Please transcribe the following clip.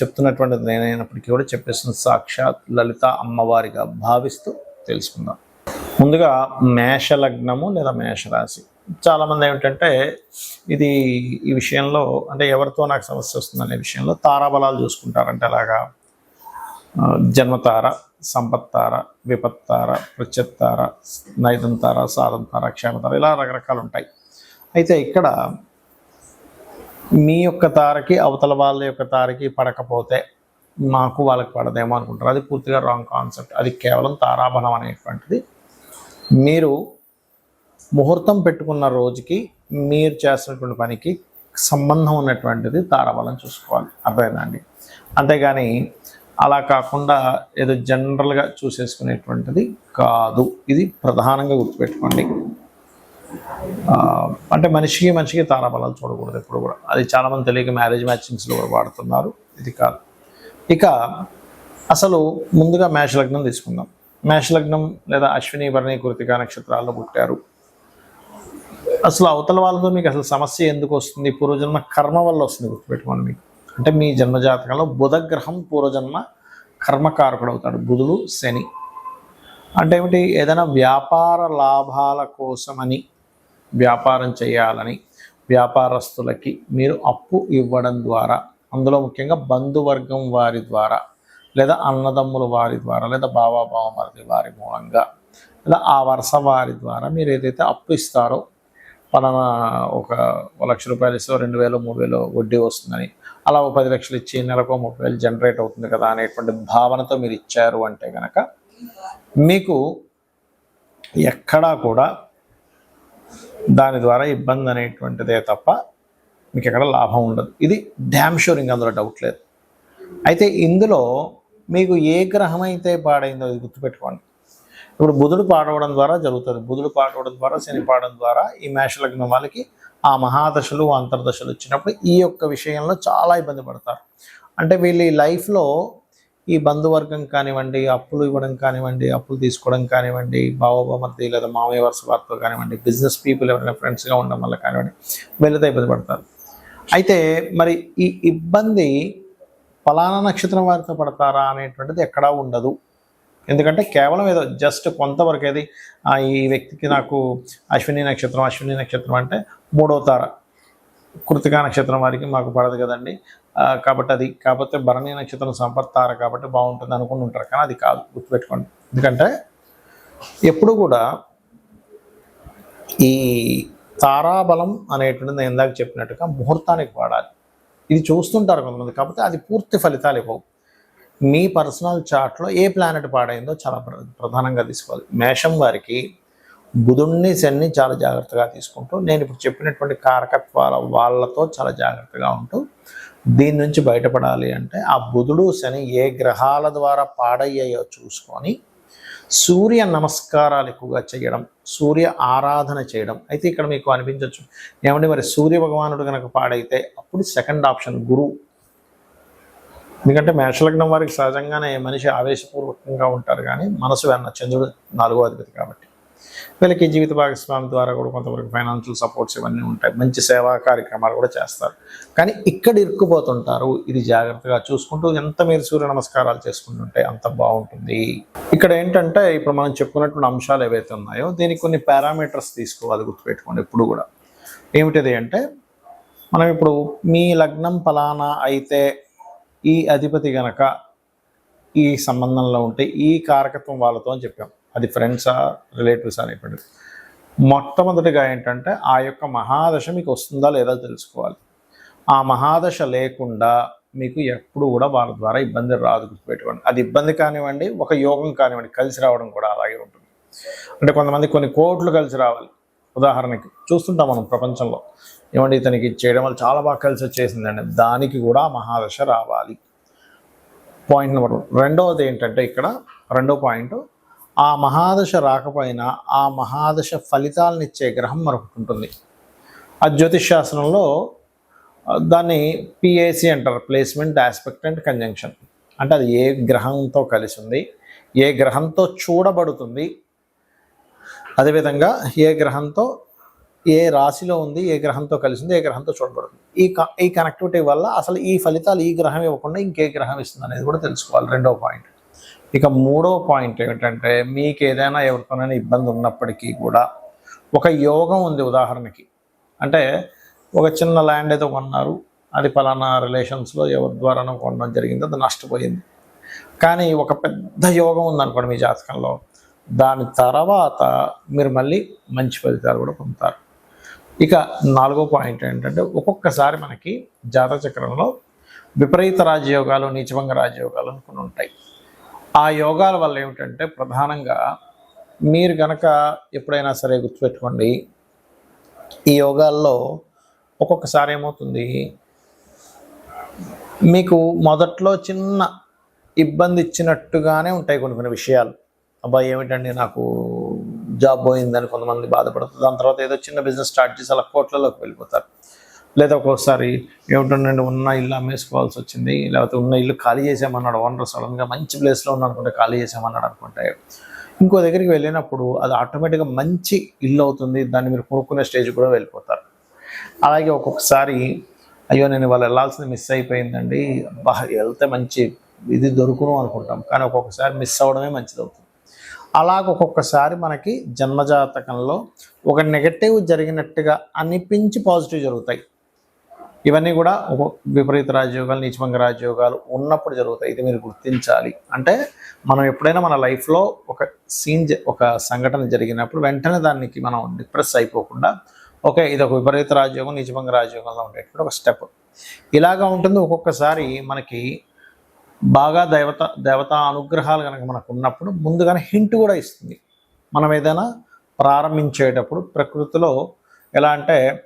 చెప్తున్నటువంటిది నేనైనప్పటికీ కూడా చెప్పేసిన సాక్షాత్ లలిత అమ్మవారిగా భావిస్తూ తెలుసుకుందాం. ముందుగా మేష లగ్నము లేదా మేషరాశి చాలామంది ఏమిటంటే ఇది ఈ విషయంలో అంటే ఎవరితో నాకు సమస్య వస్తుందనే విషయంలో తారాబలాలు చూసుకుంటారంటే అలాగా జన్మతార సంపత్తార విపత్తార ప్రత్యత్తార నైదంతార సాధంతార క్షేమతార ఇలా రకరకాలు ఉంటాయి. అయితే ఇక్కడ మీ యొక్క తారకి అవతల వాళ్ళ యొక్క తారకి పడకపోతే మాకు వాళ్ళకి పడదేమో అనుకుంటారు. అది పూర్తిగా రాంగ్ కాన్సెప్ట్ అది కేవలం తారాబలం అనేటువంటిది. మీరు ముహూర్తం పెట్టుకున్న రోజుకి మీరు చేస్తున్నటువంటి పనికి సంబంధం ఉన్నటువంటిది తారాబలం చూసుకోవాలి. అర్థమైందండి అంతేగాని అలా కాకుండా ఏదో జనరల్గా చూసేసుకునేటువంటిది కాదు. ఇది ప్రధానంగా గుర్తుపెట్టుకోండి. అంటే మనిషికి మనిషికి తారాబలాలు చూడకూడదు ఎప్పుడు కూడా. అది చాలామంది తెలియక మ్యారేజ్ మ్యాచింగ్స్లో కూడా వాడుతున్నారు. ఇది కాదు. ఇక అసలు ముందుగా మేష లగ్నం తీసుకుందాం. మేష లగ్నం లేదా అశ్విని భరణి కృతికా నక్షత్రాల్లో పుట్టారు. అసలు అవతల వాళ్ళతో మీకు అసలు సమస్య ఎందుకు వస్తుంది? పూర్వజన్మ కర్మ వల్ల వస్తుంది గుర్తుపెట్టుకోండి మీకు. అంటే మీ జన్మజాతకంలో బుధగ్రహం పూర్వజన్మ కర్మకారకుడు అవుతాడు. బుధుడు శని. అంటే ఏమిటి? ఏదైనా వ్యాపార లాభాల కోసమని వ్యాపారం చేయాలని వ్యాపారస్తులకి మీరు అప్పు ఇవ్వడం ద్వారా అందులో ముఖ్యంగా బంధువర్గం వారి ద్వారా లేదా అన్నదమ్ముల వారి ద్వారా లేదా బావా బావమరిది వారి మూలంగా లేదా ఆ వరుస వారి ద్వారా మీరు ఏదైతే అప్పు ఇస్తారో పలానా ఒక లక్ష రూపాయలు ఇస్తే రెండు వేలు మూడు వేలు వడ్డీ వస్తుందని అలా ఒక పది లక్షలు ఇచ్చి నెలకు ముప్పై వేలు జనరేట్ అవుతుంది కదా అనేటువంటి భావనతో మీరు ఇచ్చారు అంటే కనుక మీకు ఎక్కడా కూడా దాని ద్వారా ఇబ్బంది అనేటువంటిదే తప్ప మీకు ఎక్కడ లాభం ఉండదు. ఇది డ్యామ్ షూరింగ్ అందులో డౌట్ లేదు. అయితే ఇందులో మీకు ఏ గ్రహం అయితే పాడైందో ఇది గుర్తుపెట్టుకోండి. ఇప్పుడు బుధుడు పాడవడం ద్వారా జరుగుతుంది. బుధుడు పాడవడం ద్వారా శని పాడడం ద్వారా ఈ మేషలగ్నం వాళ్ళకి ఆ మహాదశలు అంతర్దశలు వచ్చినప్పుడు ఈ యొక్క విషయంలో చాలా ఇబ్బంది పడతారు. అంటే వీళ్ళు ఈ లైఫ్లో ఈ బంధువర్గం కానివ్వండి అప్పులు ఇవ్వడం కానివ్వండి అప్పులు తీసుకోవడం కానివ్వండి బావోబామర్ది లేదా మామయ్య వరుస వారితో కానివ్వండి బిజినెస్ పీపుల్ ఎవరైనా ఫ్రెండ్స్గా ఉండడం వల్ల కానివ్వండి వీళ్ళతో ఇబ్బంది పడతారు. అయితే మరి ఈ ఇబ్బంది ఫలానా నక్షత్రం వారితో పడతారా అనేటువంటిది ఎక్కడా ఉండదు. ఎందుకంటే కేవలం ఏదో జస్ట్ కొంతవరకు ఏది ఆ, ఈ వ్యక్తికి నాకు అశ్విని నక్షత్రం అశ్విని నక్షత్రం అంటే మూడో తార కృతికా నక్షత్రం వారికి మాకు పడదు కదండి. కాబట్టి అది కాకపోతే భరణి నక్షత్రం సంపత్తార కాబట్టి బాగుంటుంది అనుకుని ఉంటారు. కానీ అది కాదు గుర్తుపెట్టుకోండి. ఎందుకంటే ఎప్పుడు కూడా ఈ తారాబలం అనేటువంటిది నేను ఇందాక చెప్పినట్టుగా ముహూర్తానికి వాడాలి. ఇది చూస్తుంటారు కొంతమంది కాబట్టి అది పూర్తి ఫలితాలు ఇవ్వవు. మీ పర్సనల్ చార్ట్లో ఏ ప్లానెట్ పాడైందో చాలా ప్ర- ప్రధానంగా తీసుకోవాలి. మేషం వారికి బుధుణ్ణి శని చాలా జాగ్రత్తగా తీసుకుంటూ నేను ఇప్పుడు చెప్పినటువంటి కారకత్వాల వాళ్ళతో చాలా జాగ్రత్తగా ఉంటూ దీని నుంచి బయటపడాలి అంటే ఆ బుధుడు శని ఏ గ్రహాల ద్వారా పాడయ్యాయో చూసుకొని సూర్య నమస్కారాలు ఎక్కువగా చేయడం సూర్య ఆరాధన చేయడం. అయితే ఇక్కడ మీకు అనిపించవచ్చు ఏమంటే మరి సూర్య భగవానుడు కనుక పాడైతే అప్పుడు సెకండ్ ఆప్షన్ గురువు ఎందుకంటే మేషలగ్నం వారికి సహజంగానే మనిషి ఆవేశపూర్వకంగా ఉంటారు కానీ మనసు వెన్న చంద్రుడు నాలుగో అధిపతి కాబట్టి. వీళ్ళకి జీవిత భాగస్వామి ద్వారా కూడా కొంతవరకు ఫైనాన్షియల్ సపోర్ట్స్ ఇవన్నీ ఉంటాయి. మంచి సేవా కార్యక్రమాలు కూడా చేస్తారు. కానీ ఇక్కడ ఇరుక్కుపోతుంటారు. ఇది జాగ్రత్తగా చూసుకుంటూ ఎంత మీరు సూర్య నమస్కారాలు చేసుకుంటుంటే అంత బాగుంటుంది. ఇక్కడ ఏంటంటే ఇప్పుడు మనం చెప్పుకున్నటువంటి అంశాలు ఏవైతే ఉన్నాయో దీనికి కొన్ని పారామీటర్స్ తీసుకోవాలి గుర్తుపెట్టుకోండి ఎప్పుడు కూడా. ఏమిటిది అంటే మనం ఇప్పుడు మీ లగ్నం ఫలానా అయితే ఈ అధిపతి గనక ఈ సంబంధంలో ఉంటే ఈ కారకత్వం వాళ్ళతో అని చెప్పాం. అది ఫ్రెండ్సా రిలేటివ్స్ అనేటువంటి మొట్టమొదటిగా ఏంటంటే ఆ యొక్క మహాదశ మీకు వస్తుందా లేదా తెలుసుకోవాలి. ఆ మహాదశ లేకుండా మీకు ఎప్పుడు కూడా వాళ్ళ ద్వారా ఇబ్బంది రాదు గుర్తుపెట్టుకోండి. అది ఇబ్బంది కానివ్వండి ఒక యోగం కానివ్వండి కలిసి రావడం కూడా అలాగే ఉంటుంది. అంటే కొంతమంది కొన్ని కోట్లు కలిసి రావాలి. ఉదాహరణకి చూస్తుంటాం మనం ప్రపంచంలో. ఏమండి ఇతనికి చేయడం వల్ల చాలా బాగా కలిసి వచ్చేసిందండి. దానికి కూడా మహాదశ రావాలి. పాయింట్ నెంబర్ రెండవది ఏంటంటే ఇక్కడ రెండో పాయింట్ ఆ మహాదశ రాకపోయినా ఆ మహాదశ ఫలితాలనిచ్చే గ్రహం మరొకటి ఉంటుంది. ఆ జ్యోతిష్ శాస్త్రంలో దాన్ని పిఏసి అంటారు ప్లేస్మెంట్ ఆస్పెక్ట్ అండ్ కంజంక్షన్ అంటే అది ఏ గ్రహంతో కలిసి ఉంది ఏ గ్రహంతో చూడబడుతుంది అదేవిధంగా ఏ గ్రహంతో ఏ రాశిలో ఉంది ఏ గ్రహంతో కలిసి ఉంది ఏ గ్రహంతో చూడబడుతుంది. ఈ క ఈ కనెక్టివిటీ వల్ల అసలు ఈ ఫలితాలు ఈ గ్రహం ఇవ్వకుండా ఇంకే గ్రహం ఇస్తుంది అనేది కూడా తెలుసుకోవాలి రెండవ పాయింట్ ఇక మూడో పాయింట్ ఏమిటంటే మీకు ఏదైనా ఎవరితోనైనా ఇబ్బంది ఉన్నప్పటికీ కూడా ఒక యోగం ఉంది ఉదాహరణకి. అంటే ఒక చిన్న ల్యాండ్ ఏదో కొన్నారు అది పలానా రిలేషన్స్లో ఎవరి ద్వారానో కొనడం జరిగింది అది నష్టపోయింది. కానీ ఒక పెద్ద యోగం ఉందనుకోండి మీ జాతకంలో దాని తర్వాత మీరు మళ్ళీ మంచి ఫలితాలు కూడా పొందుతారు. ఇక నాలుగో పాయింట్ ఏంటంటే ఒక్కొక్కసారి మనకి జాతచక్రంలో విపరీత రాజయోగాలు నీచభంగ రాజయోగాలు అని కొన్ని ఉంటాయి. ఆ యోగాల వల్ల ఏమిటంటే ప్రధానంగా మీరు గనక ఎప్పుడైనా సరే గుర్తుపెట్టుకోండి ఈ యోగాల్లో ఒక్కొక్కసారి ఏమవుతుంది? మీకు మొదట్లో చిన్న ఇబ్బంది ఇచ్చినట్టుగానే ఉంటాయి కొన్ని కొన్ని విషయాలు. అబ్బాయి ఏమిటండి నాకు జాబ్ పోయిందని కొంతమంది బాధపడుతుంది దాని తర్వాత ఏదో చిన్న బిజినెస్ స్టార్ట్ చేసి అలా కోట్లలోకి వెళ్ళిపోతారు. లేదా ఒక్కొక్కసారి ఏమిటండి ఉన్న ఇల్లు అమ్మేసుకోవాల్సి వచ్చింది లేకపోతే ఉన్న ఇల్లు ఖాళీ చేసామన్నాడు ఓనర్ సడన్గా మంచి ప్లేస్లో ఉన్నానుకుంటే ఖాళీ చేసామన్నాడు అనుకుంటే. ఇంకో దగ్గరికి వెళ్ళినప్పుడు అది ఆటోమేటిక్గా మంచి ఇల్లు అవుతుంది దాన్ని మీరు కొనుక్కునే స్టేజ్ కూడా వెళ్ళిపోతారు. అలాగే ఒక్కొక్కసారి అయ్యో నేను వాళ్ళు వెళ్ళాల్సింది మిస్ అయిపోయిందండి బా వెళ్తే మంచి ఇది దొరుకును అనుకుంటాం. కానీ ఒక్కొక్కసారి మిస్ అవ్వడమే మంచిది అవుతుంది. అలాగ ఒక్కొక్కసారి మనకి జన్మజాతకంలో ఒక నెగటివ్ జరిగినట్టుగా అనిపించి పాజిటివ్ జరుగుతాయి. ఇవన్నీ కూడా ఒక విపరీత రాజయోగాలు నీచభంగ రాజయోగాలు ఉన్నప్పుడు జరుగుతాయి. ఇది మీరు గుర్తించాలి. అంటే మనం ఎప్పుడైనా మన లైఫ్లో ఒక సీన్ ఒక సంఘటన జరిగినప్పుడు వెంటనే దానికి మనం డిప్రెస్ అయిపోకుండా ఓకే ఇది ఒక విపరీత రాజయోగం నిజభంగ రాజయోగంలో ఉండేటువంటి ఒక స్టెప్. ఇలాగా ఉంటుంది ఒక్కొక్కసారి మనకి బాగా దేవత దేవతా అనుగ్రహాలు కనుక మనకు ఉన్నప్పుడు ముందుగానే హింట్ కూడా ఇస్తుంది. మనం ఏదైనా ప్రారంభించేటప్పుడు ప్రకృతిలో ఎలా అంటే